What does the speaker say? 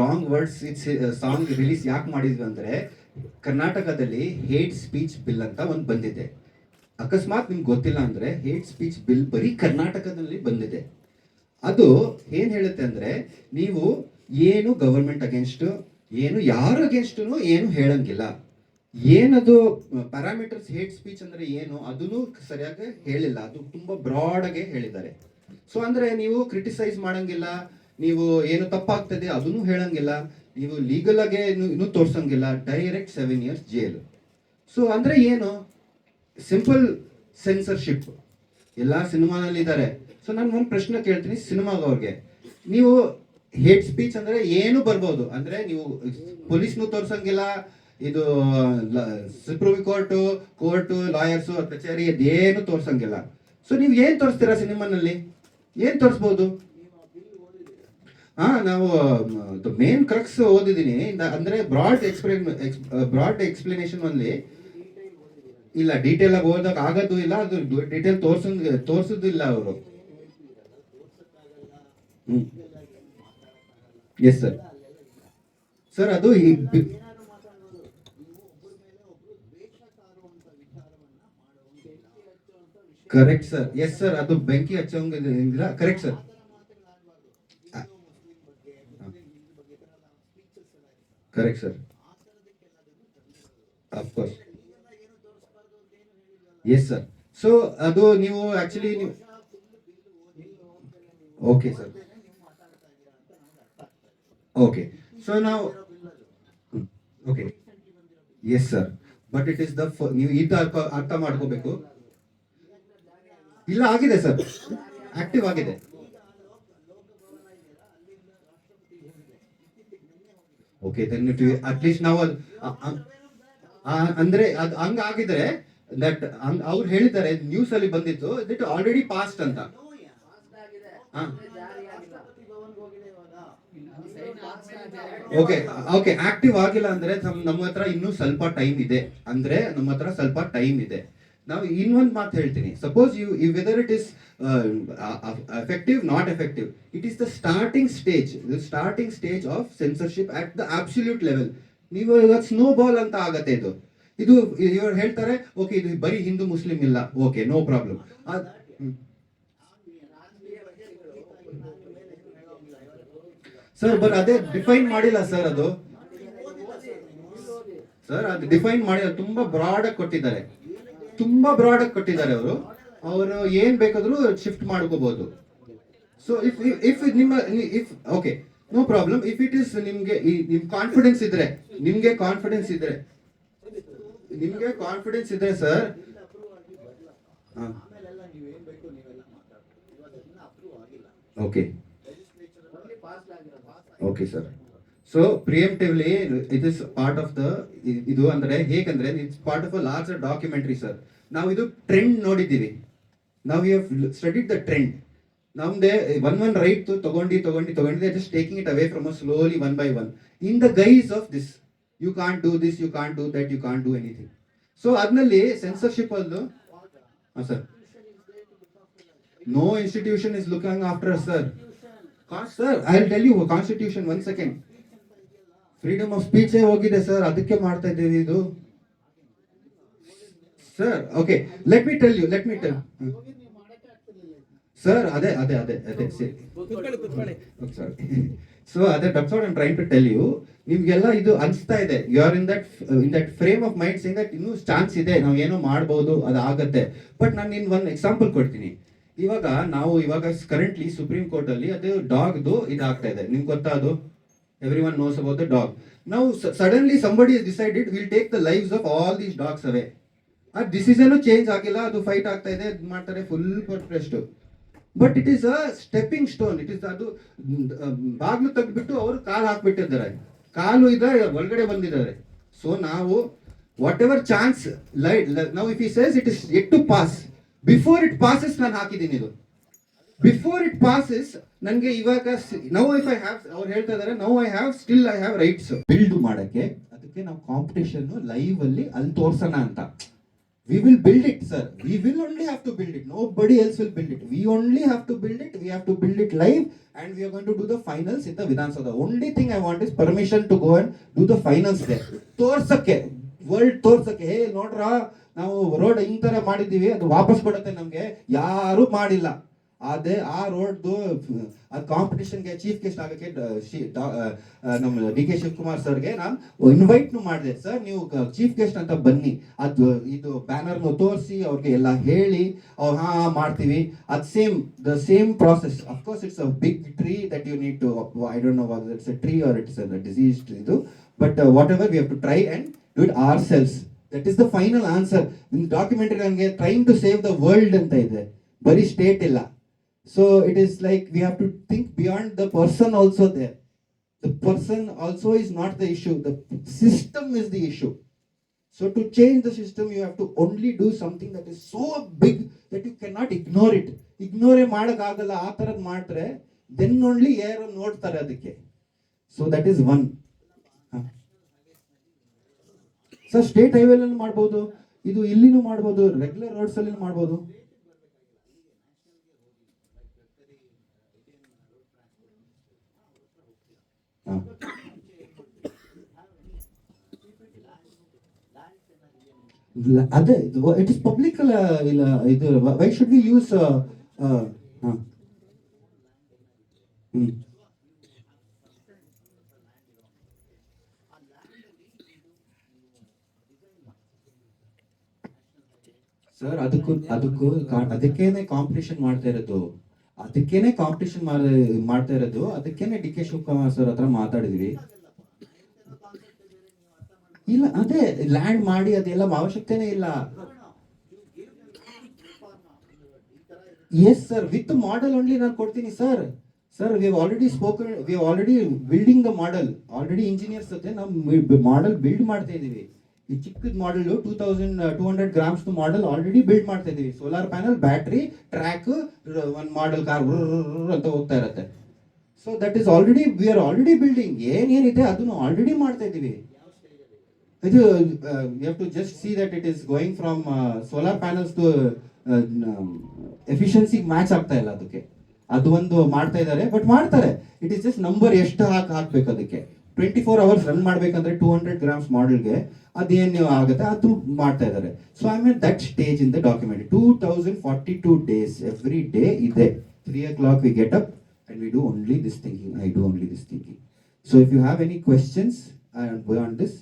Wrong words it's song release ಯಾಕೆ ಮಾಡಿದ್ವಿ ಅಂದರೆ ಕರ್ನಾಟಕದಲ್ಲಿ ಹೇಟ್ ಸ್ಪೀಚ್ ಬಿಲ್ ಅಂತ ಒಂದು ಬಂದಿದೆ. ಅಕಸ್ಮಾತ್ ನಿಮ್ಗೆ ಗೊತ್ತಿಲ್ಲ ಅಂದರೆ ಹೇಟ್ ಸ್ಪೀಚ್ ಬಿಲ್ ಬರೀ ಕರ್ನಾಟಕದಲ್ಲಿ ಬಂದಿದೆ. ಅದು ಏನು ಹೇಳುತ್ತೆ ಅಂದರೆ ನೀವು ಏನು ಗವರ್ಮೆಂಟ್ ಅಗೇನ್ಸ್ಟು ಏನು ಯಾರ ಅಗೇನ್ಸ್ಟು ಏನು ಹೇಳಂಗಿಲ್ಲ. ಏನದು ಪ್ಯಾರಾಮೀಟರ್ಸ್ ಹೇಟ್ ಸ್ಪೀಚ್ ಅಂದರೆ ಏನು ಅದನ್ನು ಸರಿಯಾಗಿ ಹೇಳಿಲ್ಲ, ಅದು ತುಂಬ ಬ್ರಾಡಾಗೆ ಹೇಳಿದ್ದಾರೆ. ಸೊ ಅಂದರೆ ನೀವು ಕ್ರಿಟಿಸೈಸ್ ಮಾಡಂಗಿಲ್ಲ ನೀವು ಏನು ತಪ್ಪಾಗ್ತದೆ ಅದನ್ನು ಹೇಳಂಗಿಲ್ಲ. ನೀವು ಲೀಗಲ್ ಆಗಿ ಇನ್ನೂ ತೋರ್ಸಂಗಿಲ್ಲ. Direct seven years jail so ಅಂದ್ರೆ ಏನು? ಸಿಂಪಲ್ ಸೆನ್ಸರ್ಶಿಪ್ ಎಲ್ಲ ಸಿನಿಮಾನಲ್ಲಿ ಇದ್ದಾರೆ ಸೊ ನಾನು ಒಂದು ಪ್ರಶ್ನೆ ಕೇಳ್ತೀನಿ ಸಿನಿಮಾಗವ್ರಿಗೆ ನೀವು ಹೇಟ್ ಸ್ಪೀಚ್ ಅಂದ್ರೆ ಏನು ಬರ್ಬೋದು? ಅಂದ್ರೆ ನೀವು ಪೊಲೀಸ್ನು ತೋರ್ಸಂಗಿಲ್ಲ. ಇದು ಸುಪ್ರೀಂ ಕೋರ್ಟು ಕೋರ್ಟು ಲಾಯರ್ಸು ಕಚೇರಿ ಅದೇನು ತೋರ್ಸಂಗಿಲ್ಲ. ಸೊ ನೀವು ಏನು ತೋರಿಸ್ತೀರಾ ಸಿನಿಮಾನಲ್ಲಿ? ಏನು ತೋರಿಸ್ಬೋದು? ಹಾ, ನಾವು ಮೇನ್ ಕ್ರಕ್ಸ್ ಓದಿದ್ದೀನಿ ಅಂದ್ರೆ ಬ್ರಾಡ್ ಎಕ್ಸ್ಪ್ಲೇನ್ ಬ್ರಾಡ್ ಎಕ್ಸ್ಪ್ಲನೇಷನ್ ಅಲ್ಲಿ ಇಲ್ಲ ಡೀಟೇಲ್ ಆಗಿ ಓದಕ್ ಆಗೋದು ಇಲ್ಲ, ಅದು ಡೀಟೇಲ್ ತೋರ್ಸ ತೋರ್ಸುದಿಲ್ಲ ಅವರು. ಎಸ್ ಸರ್ ಸರ್ ಅದು ಈ ಕರೆಕ್ಟ್ ಸರ್ ಎಸ್ ಸರ್ ಅದು ಬೆಂಕಿ ಹಚ್ಚೋಂಗಿಲ್ಲ correct sir correct sir of course yes sir so ಅದು ನೀವು ಆಕ್ಚುಲಿ ನೀವು ಓಕೆ ಸರ್ ಓಕೆ ಸೊ ನಾವು okay yes sir but it is the ನೀವು ಇದು ಅರ್ಥ ಅರ್ಥ ಮಾಡ್ಕೋಬೇಕು. ಇಲ್ಲ, ಆಗಿದೆ ಸರ್ ಆಕ್ಟಿವ್ ಆಗಿದೆ. Okay then it at least ನಾವು ಅಂದ್ರೆ ಅದು ಹಂಗ ಆಗಿದ್ರೆ ದಟ್ ಅವ್ರು ಹೇಳಿದ್ದಾರೆ ನ್ಯೂಸ್ ಅಲ್ಲಿ ಬಂದಿತ್ತು ದಿಟ್ ಆಲ್ರೆಡಿ ಪಾಸ್ಟ್ ಅಂತ. ಹಾ. ಓಕೆ ಓಕೆ ಆಕ್ಟಿವ್ ಆಗಿಲ್ಲ. ಅಂದ್ರೆ ನಮ್- ನಮ್ಮ ಹತ್ರ ಇನ್ನೂ ಸ್ವಲ್ಪ ಟೈಮ್ ಇದೆ. ಅಂದ್ರೆ ನಮ್ಮ ಹತ್ರ ಸ್ವಲ್ಪ ಟೈಮ್ ಇದೆ. ನಾವು ಇನ್ನೊಂದು ಮಾತು ಹೇಳ್ತೀನಿ. Suppose you you whether it is effective not effective it is the starting stage starting stage of censorship at the absolute level ನೀವು ಇವಾಗ ಸ್ನೋ ಬಾಲ್ ಅಂತ ಆಗತ್ತೆ ಇದು. ಇದು, ಇವರು ಹೇಳ್ತಾರೆ ಓಕೆ ಇದು ಬರೀ ಹಿಂದೂ, ಮುಸ್ಲಿಂ ಇಲ್ಲ. Okay no problem sir but ಅದೇ ಡಿಫೈನ್ ಮಾಡಿಲ್ಲ ಸರ್ ಅದು. ಸರ್ ಅದು ಡಿಫೈನ್ ಮಾಡಿಲ್ಲ ತುಂಬಾ ಬ್ರಾಡ್ ಆಗಿ ಕೊಟ್ಟಿದ್ದಾರೆ. ತುಂಬಾ ಬ್ರಾಡ್ ಆಗಿ ಕೊಟ್ಟಿದ್ದಾರೆ ಅವರು. ಅವರು ಏನ್ ಬೇಕಾದ್ರೂ ಶಿಫ್ಟ್ ಮಾಡ್ಕೋಬಹುದು ಸೊ ಇಫ್ ಇಫ್ ನಿಮ್ಮ if okay no problem if it is ನಿಮ್ಗೆ ನಿಮ್ ಕಾನ್ಫಿಡೆನ್ಸ್ ಇದ್ರೆ, ನಿಮ್ಗೆ ಕಾನ್ಫಿಡೆನ್ಸ್ ಇದ್ರೆ, ನಿಮ್ಗೆ ಕಾನ್ಫಿಡೆನ್ಸ್ ಇದ್ರೆ sir okay okay sir so preventively it is part of the ಇದು ಅಂದ್ರೆ ಹೇಗಂದ್ರೆ it's part of a large documentary sir ನಾವು ಇದು ಟ್ರೆಂಡ್ ನೋಡಿದ್ದೀವಿ. ನಾವು ಯು ಸ್ಟಡಿಡ್ ದ ಟ್ರೆಂಡ್ ನಮ್ದೇ ಒನ್ ಒನ್ ರೈಟ್ ತಗೊಂಡು ತಗೊಂಡು ತಗೊಂಡು just taking it away from slowly one by one in the guise of this you can't do this you can't do that you can't do anything so ಅದ್ನಲ್ಲಿ censorship ಅಲ್ಲೂ ಹಾಂ sir no institution is looking after sir sir I tell you constitution one second freedom of speech ಹೋಗಿದೆ sir ಅದಕ್ಕೆ ಮಾಡ್ತಾ ಇದ್ದೀವಿ ಇದು? Sir okay let me tell you let me tell sir ಅದೇ ಅದೇ ಅದೇ ಅದೇ ಸೊ ಅದೇ that's what I'm to tell you ನಿಮ್ಗೆಲ್ಲ ಇದು ಅನಿಸ್ತಾ ಇದೆ. You are in that in that frame of mind sing that ಇನ್ನೂ ಚಾನ್ಸ್ ಇದೆ. ನಾವು ಏನೋ ಮಾಡ್ಬೋದು ಅದು ಆಗತ್ತೆ ಬಟ್ ನಾನು ನಿನ್ ಒಂದು ಎಕ್ಸಾಂಪಲ್ ಕೊಡ್ತೀನಿ. ಇವಾಗ ನಾವು ಇವಾಗ ಕರೆಂಟ್ಲಿ ಸುಪ್ರೀಂ ಕೋರ್ಟ್ ಅಲ್ಲಿ ಅದು ಡಾಗ್ದು ಇದಾಗ್ತಾ ಇದೆ. ನಿಮ್ಗೆ ಗೊತ್ತಾ ಅದು? Every one knows about the dog ನಾವು suddenly somebody decided will take the lives of all these dogs away ಆ ಡಿಸಿಷನು ಚೇಂಜ್ ಆಗಿಲ್ಲ, ಅದು ಫೈಟ್ ಆಗ್ತಾ ಇದೆ ಇದು ಮಾಡ್ತಾರೆ full perfect but it is a stepping stone it is ಅದು ಬಾಗಿಲು ತೆಗೆದುಬಿಟ್ಟು ಅವರು ಕಾಲು ಹಾಕ್ಬಿಟ್ಟಿದ್ದಾರೆ. ಕಾಲು ಇದೆ, ಒಳಗಡೆ ಬಂದಿದ್ದಾರೆ. ಸೊ ನಾವು ವಾಟ್ ಎವರ್ ಚಾನ್ಸ್ ಲೈಟ್ ನಾವು if it is yet to pass before it passes ನಾನು ಹಾಕಿದ್ದೀನಿ ಇದು. ಬಿಫೋರ್ ಇಟ್ ಪಾಸಸ್ ನನಗೆ ಇವಾಗ ನೌ ಇಫ್ ಐ ಹ್ಯಾವ್ ಅವ್ರು ಹೇಳ್ತಾ ಇದಾರೆ now I have still I have rights build ಮಾಡಕ್ಕೆ ಅದಕ್ಕೆ ನಾವು ಕಾಂಪಿಟೇಷನ್ ಲೈವ್ ಅಲ್ಲಿ ಅಲ್ಲಿ ತೋರ್ಸೋಣ ಅಂತ. We will build it sir we will only have to build it no else else will build it we only to to it. We have to build it live, and we are going to do the finals in the Vidhan Sabha. Only thing I want is permission to go and do the finals there. ತೋರ್ಸಕ್ಕೆ world ತೋರ್ಸಕ್ಕೆ ಹೇ ನೋಡ್ರ ನಾವು road ಹಿಂಗ್ ತರ ಮಾಡಿದೀವಿ ಅದು ವಾಪಸ್ ಕೊಡುತ್ತೆ ನಮ್ಗೆ. ಯಾರು ಮಾಡಿಲ್ಲ. ಅದೇ ಆ ರೋಡ್ದು ಅದು ಕಾಂಪಿಟೇಷನ್ಗೆ ಚೀಫ್ ಗೆಸ್ಟ್ ಆಗಕ್ಕೆ ನಮ್ಮ ಡಿ ಕೆ ಶಿವಕುಮಾರ್ ಸರ್ಗೆ ನಾನು ಇನ್ವೈಟ್ನು ಮಾಡಿದೆ. ಸರ್ ನೀವು ಚೀಫ್ ಗೆಸ್ಟ್ ಅಂತ ಬನ್ನಿ. ಅದು, ಇದು ಬ್ಯಾನರ್ನು ತೋರಿಸಿ, ಅವ್ರಿಗೆ ಎಲ್ಲ ಹೇಳಿ, ಅವ್ರು, ಹಾ ಮಾಡ್ತೀವಿ. ಅದು same the same process of course it's a big tree that you need to I don't know it's a tree or it's disease ಇದು. But whatever we have to try and do it or cells that is the final answer documentary ನನಗೆ trying to save the world ಅಂತ ಇದೆ. ಬರೀ state ಇಲ್ಲ. So it is like we have to think beyond the person also there. the person also is not the issue the system is the issue so to change the system you have to only do something that is so big that you cannot ignore it ignore ಮಾಡೋಕ್ಕಾಗಲ್ಲ ಆ ಥರದ್ದು ಮಾಡಿದ್ರೆ then only ಯಾರು ನೋಡ್ತಾರೆ ಅದಕ್ಕೆ so that is one sir state ಹೈವೇಲಲ್ಲಿ ಮಾಡ್ಬೋದು ಇದು ಇಲ್ಲಿನೂ ಮಾಡ್ಬೋದು ರೆಗ್ಯುಲರ್ ರೋಡ್ಸಲ್ಲಿ ಮಾಡ್ಬೋದು ಹಾ. ಇಲ್ಲ, ಅದೇ ಇಟ್ ಇಸ್ ಪಬ್ಲಿಕ್ ಅಲ್ಲ, ಇಲ್ಲ, ಇದು, why should we use hmm. Sir ಅದಕ್ಕೂ ಅದಕ್ಕೂ ಅದಕ್ಕೇನೆ ಕಾಂಪಿಟೇಷನ್ ಮಾಡ್ತಾ ಇರೋದು. ಅದಕ್ಕೇನೆ ಕಾಂಪಿಟೇಷನ್ ಮಾಡ್ತಾ ಇರೋದು. ಅದಕ್ಕೇನೆ ಡಿ ಕೆ ಶಿವಕುಮಾರ್ ಸರ್ ಹತ್ರ ಮಾತಾಡಿದ್ವಿ. ಇಲ್ಲ, ಅದೇ ಲ್ಯಾಂಡ್ ಮಾಡಿ ಅದೆಲ್ಲ ಅವಶ್ಯಕತೆನೇ ಇಲ್ಲ. Yes sir with model only ನಾನು ಕೊಡ್ತೀನಿ sir sir we already spoken we already building the model already engineers ಜೊತೆ ನಾವು ಮಾಡೆಲ್ ಬಿಲ್ಡ್ ಮಾಡ್ತಾ ಇದೀವಿ ಈ ಚಿಕ್ಕದ model two thousand two hundred grams model already build ಮಾಡ್ತಾ ಇದೀವಿ ಸೋಲಾರ್ ಪ್ಯಾನಲ್ ಬ್ಯಾಟ್ರಿ ಟ್ರ್ಯಾಕ್ ಒಂದು ಮಾಡೆಲ್ ಕಾರ್ ಅಂತ ಹೋಗ್ತಾ ಇರುತ್ತೆ. So that is already we are already building ಏನೇನಿದೆ ಅದನ್ನು ಆಲ್ರೆಡಿ ಮಾಡ್ತಾ ಇದೀವಿ ಇದು have to just see that it is going from solar panels to efficiency match ಆಗ್ತಾ ಇಲ್ಲ ಅದಕ್ಕೆ. ಅದು ಒಂದು ಮಾಡ್ತಾ ಇದ್ದಾರೆ ಬಟ್ ಮಾಡ್ತಾರೆ. ಇಟ್ ಈಸ್ ಜಸ್ಟ್ ನಂಬರ್ ಎಷ್ಟು ಹಾಕಿ, ಹಾಕ್ಬೇಕು ಅದಕ್ಕೆ. ಟ್ವೆಂಟಿ ಫೋರ್ ಅವರ್ಸ್ ರನ್ ಮಾಡ್ಬೇಕಂದ್ರೆ ಟೂ ಹಂಡ್ರೆಡ್ ಗ್ರಾಮ್ಸ್ ಮಾಡಲ್ಗೆ ಅದೇನು ಆಗುತ್ತೆ ಅದು ಮಾಡ್ತಾ ಇದ್ದಾರೆ so I mean that stage in the document two thousand forty two days every day ಇದೆ three o'clock we get up and we do only this thinking I do only this thinking so if you have any questions beyond this